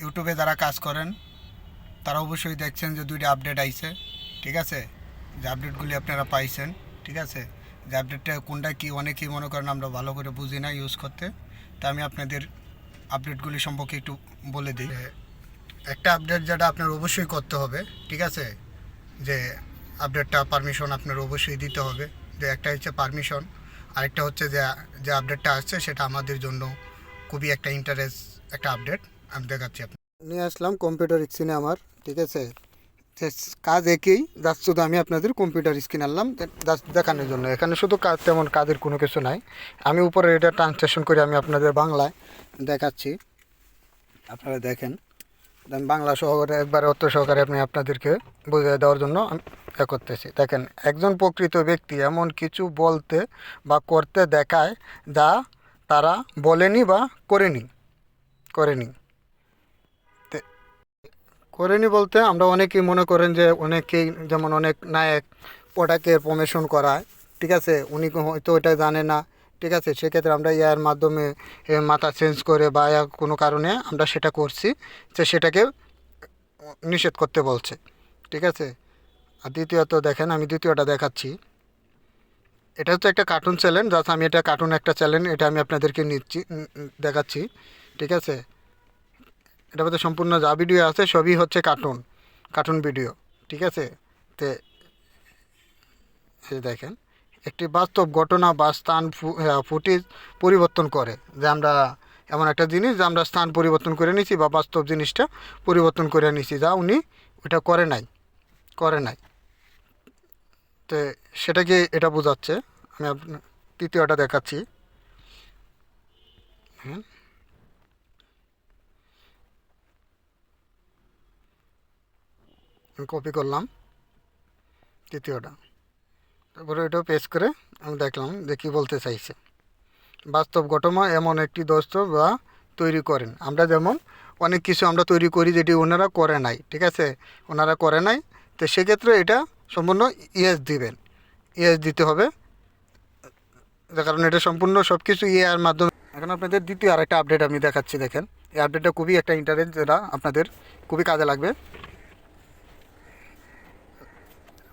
ইউটিউবে যারা কাজ করেন, তারা অবশ্যই দেখছেন যে দুইটা আপডেট আইছে, ঠিক আছে? যে আপডেটগুলি আপনারা পাইছেন, ঠিক আছে? যে আপডেটটা কোনটা কী, অনেকেই মনে করেন আমরা ভালো করে বুঝি না ইউজ করতে। তা আমি আপনাদের আপডেটগুলি সম্পর্কে একটু বলে দিই। একটা আপডেট যেটা আপনার অবশ্যই করতে হবে, ঠিক আছে? যে আপডেটটা পারমিশন আপনার অবশ্যই দিতে হবে। যে একটা হচ্ছে পারমিশন আরেকটা হচ্ছে যে যে আপডেটটা আসছে, সেটা আমাদের জন্য খুবই একটা ইন্টারেস্ট একটা আপডেট আমি দেখাচ্ছি আপনার নিয়ে আসলাম কম্পিউটার স্ক্রিনে আমার, ঠিক আছে? কাজ একই জাস্ট শুধু আমি আপনাদের কম্পিউটার স্ক্রিন আনলাম দেখানোর জন্য। এখানে শুধু কাজ, তেমন কাজের কোনো কিছু নাই। আমি উপরে এটা ট্রান্সলেশন করে আমি আপনাদের বাংলায় দেখাচ্ছি। আপনারা দেখেন আমি বাংলা সহকারে, একবারে অর্থ সহকারে আপনি আপনাদেরকে বুঝিয়ে দেওয়ার জন্য এ করতেছি। দেখেন, একজন প্রকৃত ব্যক্তি এমন কিছু বলতে বা করতে দেখায় যা তারা বলেনি বা করেনি করেনি। করেনি বলতে আমরা অনেকেই মনে করেন যে অনেকেই যেমন অনেক নায়ক ওটাকে প্রমোশন করায়, ঠিক আছে? উনি হয়তো ওটা জানে না, ঠিক আছে? সেক্ষেত্রে আমরা ইয়ার মাধ্যমে মাথা চেঞ্জ করে বা কোনো কারণে আমরা সেটা করছি যে সেটাকে নিষেধ করতে বলছে, ঠিক আছে? আর দ্বিতীয়ত দেখেন, আমি দ্বিতীয়টা দেখাচ্ছি। এটা হচ্ছে একটা কার্টুন চ্যানেল জাস্ট আমি এটা কার্টুন একটা চ্যানেল এটা আমি আপনাদেরকে নিচ্ছি দেখাচ্ছি, ঠিক আছে? এটা মধ্যে সম্পূর্ণ যা ভিডিও আছে, সবই হচ্ছে কার্টুন কার্টুন ভিডিও ঠিক আছে? তে দেখেন, একটি বাস্তব ঘটনা বা স্থান ফুটেজ পরিবর্তন করে, যে আমরা এমন একটা জিনিস যে আমরা স্থান পরিবর্তন করে নিছি বা বাস্তব জিনিসটা পরিবর্তন করে নিছি, যা উনি ওটা করে নাই করে নাই। তো, সেটাকে এটা বোঝাচ্ছে, আমি আপনার তৃতীয়টা দেখাচ্ছি। হুম কপি করলাম তৃতীয়টা। তারপরে ওইটাও পেস্ট করে আমি দেখলাম যে কী বলতে চাইছে। বাস্তব ঘটনা এমন একটি দোস্ত বা তৈরি করেন। আমরা যেমন অনেক কিছু আমরা তৈরি করি যেটি ওনারা করে নাই, ঠিক আছে? ওনারা করে নাই, তো সেক্ষেত্রে এটা সম্পূর্ণ ইয়েস দিবেন। ইয়েস দিতে হবে। যার কারণে এটা সম্পূর্ণ সব কিছু ইয়ের মাধ্যমে। এখন আপনাদের দ্বিতীয় আরেকটা আপডেট আমি দেখাচ্ছি, দেখেন। এই আপডেটটা খুবই একটা ইন্টারেস্ট যেটা আপনাদের খুবই কাজে লাগবে।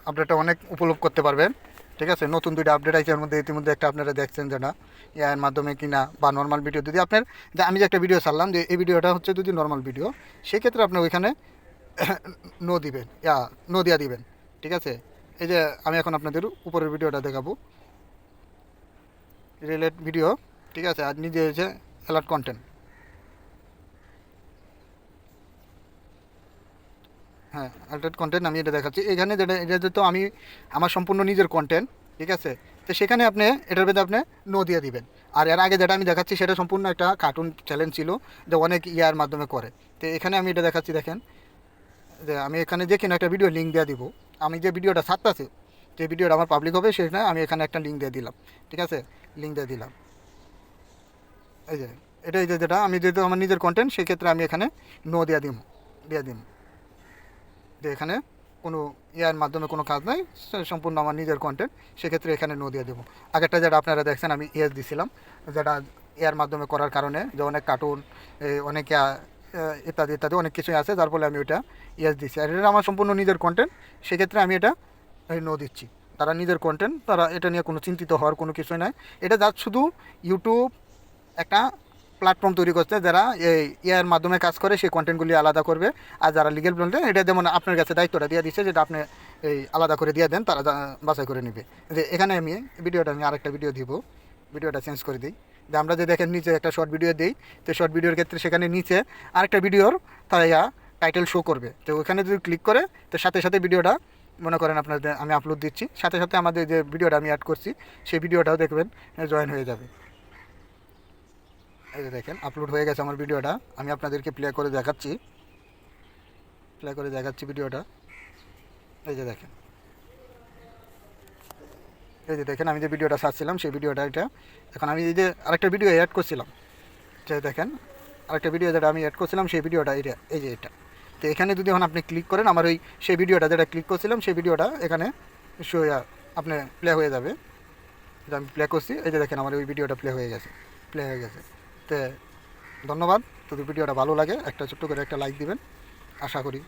আপডেটটা অনেক উপলব্ধ করতে পারবেন। ঠিক আছে? নতুন দুইটা আপডেট আছে এর মধ্যে ইতিমধ্যে একটা আপনারা দেখছেন যেটা এর মাধ্যমে কিনা বা নর্মাল ভিডিও যদি আপনার, যে আমি যে একটা ভিডিও ছাড়লাম যে এই ভিডিওটা হচ্ছে যদি নর্মাল ভিডিও সেক্ষেত্রে আপনি ওইখানে নো দিবেন। ইয়া নো দিয়া দিবেন। ঠিক আছে? এই যে আমি এখন আপনাদের উপরের ভিডিওটা দেখাবো। রিলেট ভিডিও ঠিক আছে? আর নিজে হচ্ছে অ্যালার্ট কন্টেন্ট হ্যাঁ অ্যালার্ট কন্টেন্ট আমি এটা দেখাচ্ছি। এখানে যেটা, এটা তো আমি আমার সম্পূর্ণ নিজের কন্টেন্ট ঠিক আছে? তো সেখানে আপনি, এটার ভেতরে আপনি নো দিয়ে দিবেন। আর এর আগে যেটা আমি দেখাচ্ছি, সেটা সম্পূর্ণ একটা কার্টুন চ্যালেঞ্জ ছিল যে অনেক ইয়ার মাধ্যমে করে। তো এখানে আমি এটা দেখাচ্ছি, দেখেন। যে আমি এখানে যে একটা ভিডিও লিঙ্ক দিয়ে দিব। আমি যে ভিডিওটা ছাড়তেছি, যে ভিডিওটা আমার পাবলিক হবে, সেখানে আমি এখানে একটা লিঙ্ক দিয়ে দিলাম, ঠিক আছে? লিঙ্ক দিয়ে দিলাম। এই যে, এটা এই যে যেটা, আমি যেহেতু আমার নিজের কন্টেন্ট সেক্ষেত্রে আমি এখানে নো দিয়ে দিব দিয়ে দিব যে এখানে কোনো ইয়ার মাধ্যমে কোনো কাজ নাই সম্পূর্ণ আমার নিজের কন্টেন্ট সেক্ষেত্রে এখানে নো দিয়ে দেবো। আগেরটা যেটা আপনারা দেখছেন, আমি ইয়েস দিছিলাম, যেটা ইয়ার মাধ্যমে করার কারণে যে অনেক কার্টুন অনেক ইত্যাদি ইত্যাদি অনেক কিছুই আছে, যার ফলে আমি ওইটা ইয়েস দিচ্ছি আর এটা আমার সম্পূর্ণ নিজের কন্টেন্ট সেক্ষেত্রে আমি এটা নো দিচ্ছি। তারা নিজের কন্টেন্ট তারা এটা নিয়ে কোনো চিন্তিত হওয়ার কোনো কিছুই নাই। এটা যা শুধু ইউটিউব একটা প্ল্যাটফর্ম তৈরি করছে যারা এই ইয়ার মাধ্যমে কাজ করে, সেই কন্টেন্টগুলি আলাদা করবে। আর যারা লিগেল ব্লন্ডে এটা যেমন আপনার কাছে দায়িত্বটা দিয়ে দিচ্ছে, যেটা আপনি এই আলাদা করে দিয়ে দেন, তারা বাছাই করে নেবে। যে এখানে আমি ভিডিওটা, আমি আরেকটা ভিডিও দিব। ভিডিওটা চেঞ্জ করে দিই। যে আমরা যে দেখেন নিচে একটা শর্ট ভিডিও দিই, তো শর্ট ভিডিওর ক্ষেত্রে সেখানে নিচে আরেকটা ভিডিওর তারা টাইটেল শো করবে। তো ওখানে যদি ক্লিক করে, তো সাথে সাথে ভিডিওটা মনে করেন আপনাদের, আমি আপলোড দিচ্ছি। সাথে সাথে আমাদের যে ভিডিওটা আমি অ্যাড করছি, সেই ভিডিওটাও দেখবেন জয়েন হয়ে যাবে। এই যে দেখেন আপলোড হয়ে গেছে আমার ভিডিওটা। আমি আপনাদেরকে প্লে করে দেখাচ্ছি। প্লে করে দেখাচ্ছি ভিডিওটা। এই যে দেখেন। এই যে দেখেন, আমি যে ভিডিওটা সারছিলাম সেই ভিডিওটা এটা। এখন আমি এই যে আরেকটা ভিডিও অ্যাড করছিলাম। যে দেখেন, আরেকটা ভিডিও যেটা আমি অ্যাড করছিলাম, সেই ভিডিওটা এটা, এই যে এটা। তো এখানে যদি এখন আপনি ক্লিক করেন, আমার ওই সেই ভিডিওটা যেটা ক্লিক করছিলাম, সেই ভিডিওটা এখানে শো আপনি প্লে হয়ে যাবে। আমি প্লে করছি। এই যে দেখেন, আমার ওই ভিডিওটা প্লে হয়ে গেছে। প্লে হয়ে গেছে। তো ধন্যবাদ। যদি ভিডিওটা ভালো লাগে, একটা ছোট্ট করে একটা লাইক দিবেন। আশা করি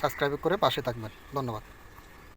সাবস্ক্রাইব করে পাশে থাকবেন। ধন্যবাদ।